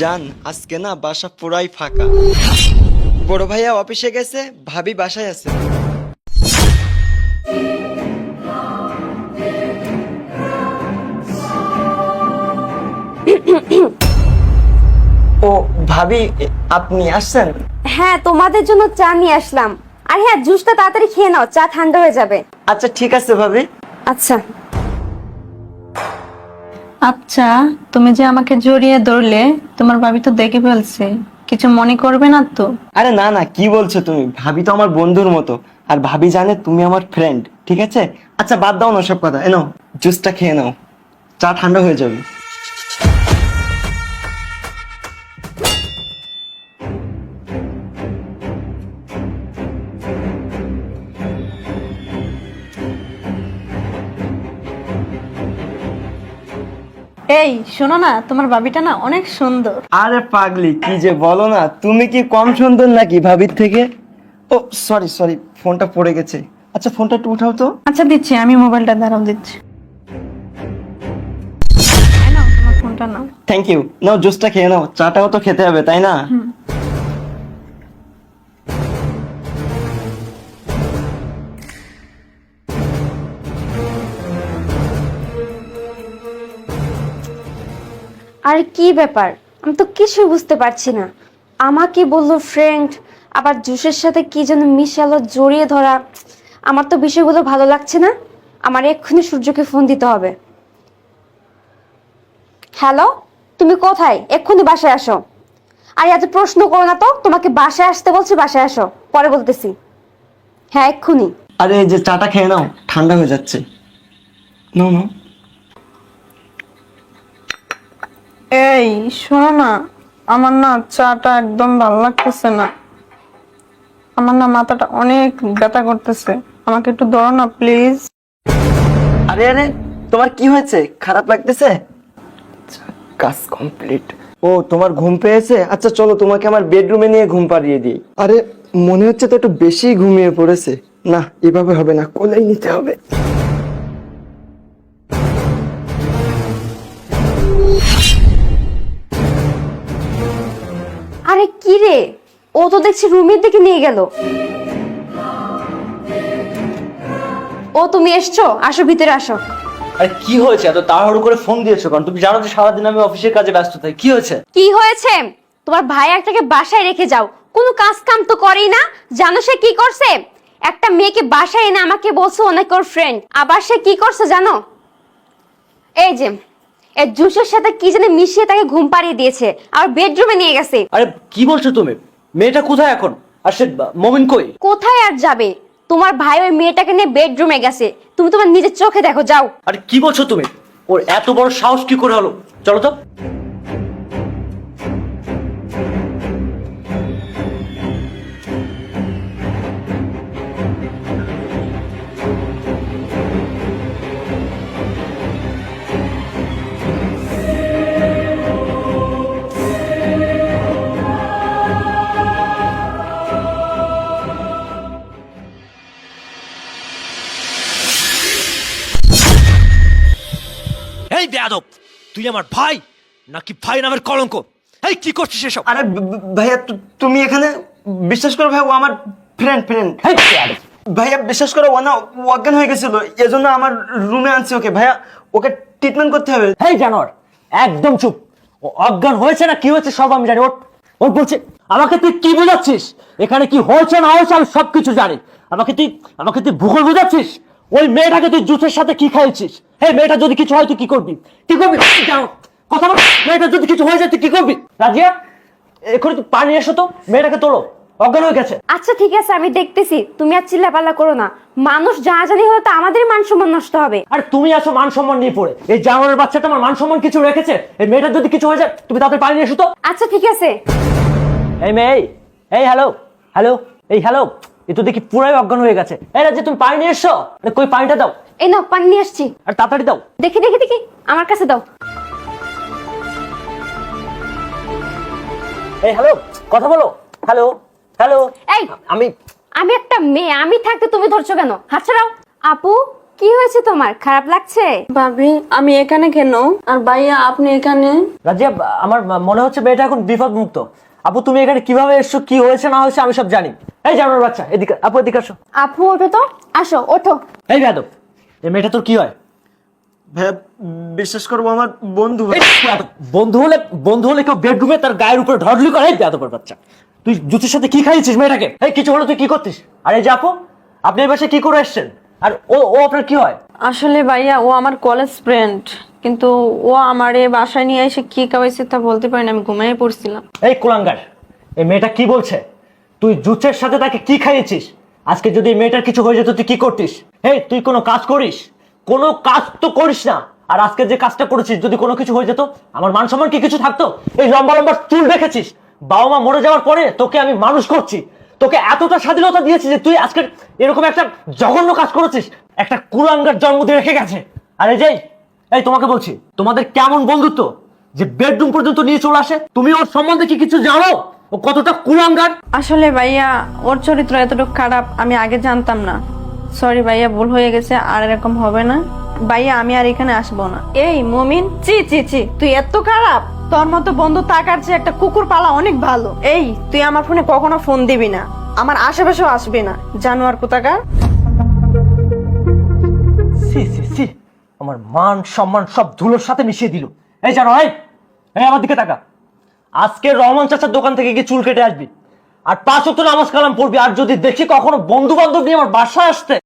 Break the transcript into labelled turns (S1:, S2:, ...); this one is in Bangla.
S1: জান আজকে না বাসা পুরাই ফাঁকা। বড় ভাইয়া অফিসে গেছে ভাবি বাসায় আছে। ও ভাবি আপনি আসছেন?
S2: হ্যাঁ তোমাদের জন্য চা নিয়ে আসলাম। আর হ্যাঁ জুসটা তাড়াতাড়ি খেয়ে নাও চা ঠান্ডা হয়ে যাবে।
S1: আচ্ছা ঠিক আছে ভাবি।
S2: আচ্ছা।
S3: আচ্ছা তুমি যে আমাকে জড়িয়ে ধরলে, তোমার ভাবি তো দেখে ফেলছে। কিছু মনে করবে না তো?
S1: আরে না না, কি বলছো তুমি? ভাবি তো আমার বন্ধুর মতো। আর ভাবি জানে তুমি আমার ফ্রেন্ড ঠিক আছে? আচ্ছা বাদ দাও না সব কথা। এনো জুসটা খেয়ে নাও। চা ঠান্ডা হয়ে যাবে।
S3: এই শোনো না তোমার ভাবিটা না অনেক সুন্দর।
S1: আরে পাগলি কি যে বলো না তুমি কি কম সুন্দর নাকি ভাবির থেকে? ও সরি সরি ফোনটা পড়ে গেছে। আচ্ছা ফোনটা একটু উঠাও তো।
S3: আচ্ছা দিচ্ছি আমি মোবাইলটা দাঁড়াও দিচ্ছি। এই নাও, তোমার ফোনটা নাও।
S1: থ্যাংক ইউ নাও জুসটা খেয়ে নাও চাটাও তো খেতে হবে তাই না?
S2: আরে কি ব্যাপার? আমি তো কিছুই বুঝতে পারছি না। আমাকে বলল ফ্রেন্ড আবার জুসের সাথে কি যেন মিশালো, জড়িয়ে ধরা। আমার তো বিষয়গুলো ভালো লাগছে না। আমার এক্ষুনি সূর্যকে ফোন দিতে হবে। হ্যালো তুমি কোথায়? এক্ষুনি বাসায় আসো। আর, এত প্রশ্ন করো না তো। তোমাকে বাসায় আসতে বলছি, বাসায় আসো। পরে বলতেছি। হ্যাঁ এক্ষুনি।
S1: আরে যে চাটা খেয়ে নাও। ঠান্ডা হয়ে যাচ্ছে। নো নো
S3: এই শোনো না আমার না চাটা একদম ভালো লাগতেছে না। আমার না মাথাটা অনেক ব্যথা করতেছে। আমাকে একটু ধরো না প্লিজ।
S1: আরে আরে তোমার কি হয়েছে? খারাপ লাগতেছে? আচ্ছা, কাজ কমপ্লিট। ও তোমার ঘুম পেয়েছে? আচ্ছা চলো তোমাকে আমার বেডরুমে নিয়ে ঘুম পাড়িয়ে দিই। আরে মনে হচ্ছে তো একটু বেশি ঘুমিয়ে পড়েছে। না এভাবে হবে না কোলেই নিতে হবে।
S2: কি রে ও তো দেখছি রুমের দিকে নিয়ে গেল। ও তুমি এসছো? আসো ভিতরে আসো।
S4: আরে কি হয়েছে? এত তাড়াহুড়ো করে ফোন দিয়েছ কারণ তুমি জানো যে সারাদিন আমি অফিসের কাজে ব্যস্ত থাকি। কি হয়েছে?
S2: কি হয়েছে? তোমার ভাই একটাকে বাসায় রেখে যাও। কোনো কাজ কাম তো করেই না। জানো সে কি করছে? একটা মেয়েকে বাসায় এনে আমাকে বলছে অনেক ওর ফ্রেন্ড আবার সে কি করছে জানো? এই যে এই জুসের সাথে কি জানি মিশিয়ে তাকে ঘুম পাড়িয়ে দিয়েছে আর বেডরুমে নিয়ে গেছে।
S4: আরে কি বলছো তুমি? মেয়েটা কোথায় এখন? আর সে মমিন কই?
S2: কোথায় আর যাবে? তোমার ভাই ওই মেয়েটাকে নিয়ে বেডরুমে গেছে। তুমি তোমার নিজের চোখে দেখো যাও।
S4: আরে কি বলছো তুমি? ওর এত বড় সাহস কি করে হলো? চলো তো।
S5: বেয়াদব তুই আমার ভাই নাকি ভাই নামের কলঙ্ক? এই কি করছিস এসব?
S1: আরে ভাইয়া তুমি এখানে বিশ্বাস করো ভাই ও আমার ফ্রেন্ড ফ্রেন্ড। ভাইয়া বিশ্বাস করো ও না অজ্ঞান হয়ে গেছিল। এজন্য আমার রুমে আনছি ওকে। ভাইয়া ওকে ট্রিটমেন্ট করতে হবে।
S4: হেই জানোয়ার একদম চুপ। ও অজ্ঞান হয়েছে না কি হয়েছে সব আমি জানি। ওর ওর বলছে আমাকে তুই কি বোঝাচ্ছিস? এখানে কি হয়েছে না হয়েছে আমি সব কিছু জানি। আমাকে তুই আমাকে তুই ভূগোল বোঝাচ্ছিস? ওই মেয়েটাকে তুই জুসের সাথে কি খাইছিস? এই মেয়েটা যদি কিছু হয় তুই কি করবি? কি করবি? জানো কথা বল। মেয়েটা যদি কিছু হয়ে যায় তুই কি করবি? রাজিয়া এক্ষুনি তুই পানি এসো তো মেয়েটাকে তোলো। অজ্ঞান হয়ে গেছে।
S2: আচ্ছা ঠিক আছে আমি দেখতেছি। তুমি আর চিল্লাপাল্লা করো না। মানুষ জানাজানি হলে তো আমাদের মান সম্মান নষ্ট হবে।
S4: আর তুমি আছো মান সম্মান নিয়ে পড়ে। এই জানোয়ারের বাচ্চাটা আমার মান সম্মান কিছু রেখেছে। এই মেয়েটার যদি কিছু হয়ে যায় তুমি তাদের পানি নিয়ে এসো তো।
S2: আচ্ছা ঠিক আছে।
S4: এই মেয়ে এই হ্যালো হ্যালো এই হ্যালো এ তো দেখি পুরাই অজ্ঞান হয়ে গেছে। এই রাজ্যে তুমি পানি নিয়ে এসছো আরে কই পানিটা দাও।
S2: এই নাও পানি নিয়ে আসছি।
S4: আর তাড়াতাড়ি দাও।
S2: দেখি দেখি দেখি আমার কাছে দাও।
S4: এই হ্যালো কথা বলো। হ্যালো হ্যালো
S2: এই
S4: আমি
S2: আমি একটা মেয়ে আমি থাকতে তুমি ধরছো কেন? হাত ছাড়াও। আপু কি হয়েছে তোমার? খারাপ লাগছে?
S3: ভাবি আমি এখানে কেন? আর ভাইয়া আপনি এখানে?
S4: রাজিয়া আমার মনে হচ্ছে মেয়েটা এখন বিপদ মুক্ত আপু তুমি এখানে কীভাবে এসছো? কি হয়েছে না হয়েছে আমি সব জানি। এই জানার বাচ্চা এদিকে আপু এদিকে আসো।
S2: আপু ওঠো তো। আসো ওঠো।
S4: এই বেয়াদব এই মেয়েটা তোর কি হয়?
S1: ভাইয়া বিশ্বাস করব আমার বন্ধু
S4: এই বন্ধু হলে বন্ধু হলে কেউ বেডরুমে তার গায়ের উপরে ঢডলি করে এই বেয়াদবের বাচ্চা। তুই জুতির সাথে কি খাইয়েছিস মেয়েটাকে? এই কিছু হলো তুই কি করতিস? আর এই যে আপু আপনি এই বাসায় কি করে এসছেন? আর ও ও আপনার কি হয়?
S3: আসলে ভাইয়া ও আমার কলেজ ফ্রেন্ড কিন্তু ও আমার বাসায় নিয়ে এসে কি খাওয়াইছে তা বলতে পারি না, আমি ঘুমিয়ে পড়ছিলাম।
S4: এই কুলাঙ্গার, এই মেয়েটা কি বলছে? তুই জুচের সাথে তাকে কি খাইয়েছিস? আজকে যদি এই মেয়েটার কিছু হয়ে যেত, তুই কি করতিস? হেই, তুই কোনো কাজ করিস? কোনো কাজ তো করিস না। আর আজকে যে কাজটা করেছিস, যদি কোনো কিছু হয়ে যেত, আমার মান সম্মান কি কিছু থাকতো? এই লম্বা লম্বা চুল রেখেছিস বাবা মা মরে যাওয়ার পরে তোকে আমি মানুষ করছি। তোকে এতটা স্বাধীনতা দিয়েছি যে তুই আজকে এরকম একটা জঘন্য কাজ করেছিস। একটা কুলাঙ্গার জন্ম দিয়ে রেখে গেছে। আর এই যে এই তোমাকে বলছি তোমাদের কেমন বন্ধুত্ব? যে বেডরুম পর্যন্ত নিয়ে চলে আসে তুমি ওর সম্বন্ধে কি কিছু জানো? ও কতটা কুলাঙ্গার?
S3: আসলে ভাইয়া ওর চরিত্র এতটুকু খারাপ আমি আগে জানতাম না। সরি ভাইয়া ভুল হয়ে গেছে আর এরকম হবে না। ভাইয়া আমি আর এখানে আসব না। এই মমিন চি চি চি তুই এত খারাপ। তোর মতো বন্ধু থাকার চেয়ে একটা কুকুর পালা অনেক ভালো। এই তুই আমার ফোনে কখনো ফোন দিবি না। আমার আশেপাশেও আসবি না। জানোয়ার কোথাকার?
S4: সি সি আমার মান, সম্মান সব ধুলোর সাথে মিশিয়ে দিল। এই জানো, এই এই আমার দিকে তাকা। আজকে রহমান চাচার দোকান থেকে গিয়ে চুল কেটে আসবি। আর পাঁচ ওয়াক্ত নামাজ কালাম পড়বি। আর যদি দেখি কখনো বন্ধু বান্ধব নিয়ে আমার বাসায় আসতে